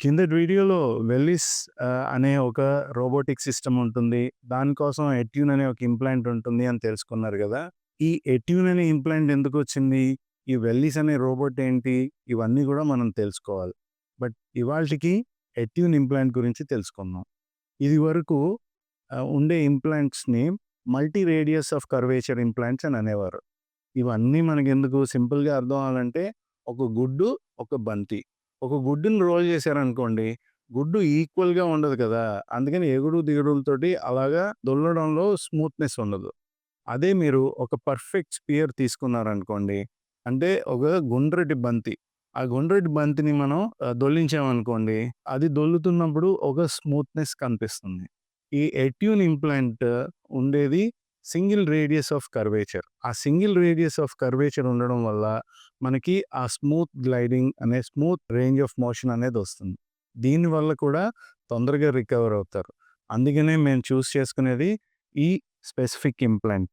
కిందటి వీడియోలో వెల్లిస్ అనే ఒక రోబోటిక్ సిస్టమ్ ఉంటుంది. దానికోసం ఎట్యూన్ అనే ఒక ఇంప్లాంట్ ఉంటుంది అని తెలుసుకున్నారు కదా ఈ ఎట్యూన్ అనే ఇంప్లాంట్ ఎందుకు వచ్చింది ఈ వెల్లిస్ అనే రోబోట్ ఏంటి? ఇవన్నీ కూడా మనం తెలుసుకోవాలి. బట్ ఇవాళకి ఎట్యూన్ ఇంప్లాంట్ గురించి తెలుసుకుందాం. ఇది వరకు ఉండే ఇంప్లాంట్స్‌ని multi radius of curvature implants అని అనేవారు. ఇవన్నీ మనకెందుకు సింపుల్‌గా అర్థం అవ్వాలంటే ఒక గుడ్డు, ఒక బంతి. ఒక గుడ్డుని రోల్ చేశారనుకోండి, గుడ్డు ఈక్వల్‌గా ఉండదు కదా! అందుకని ఎగుడు దిగుడులతోటి అలాగా దొల్లడంలో స్మూత్‌నెస్ ఉండదు. అదే మీరు ఒక పర్ఫెక్ట్ స్పియర్ తీసుకున్నారనుకోండి, అంటే ఒక గుండ్రటి బంతి. ఆ గుండ్రటి బంతిని మనం దొల్లించామనుకోండి అది దొల్లుతున్నప్పుడు ఒక స్మూత్‌నెస్ కనిపిస్తుంది. ఈ ఎట్యూన్ ఇంప్లాంట్ ఉండేది సింగిల్ రేడియస్ ఆఫ్ కర్వేచర్. ఆ సింగిల్ రేడియస్ ఆఫ్ కర్వేచర్ ఉండడం వల్ల మనకి ఆ స్మూత్ గ్లైడింగ్ అనే స్మూత్ రేంజ్ ఆఫ్ మోషన్ అనేది వస్తుంది దీనివల్ల కూడా తొందరగా రికవర్ అవుతారు. అందుకనే మేము చూస్ చేసుకునేది ఈ స్పెసిఫిక్ ఇంప్లాంట్.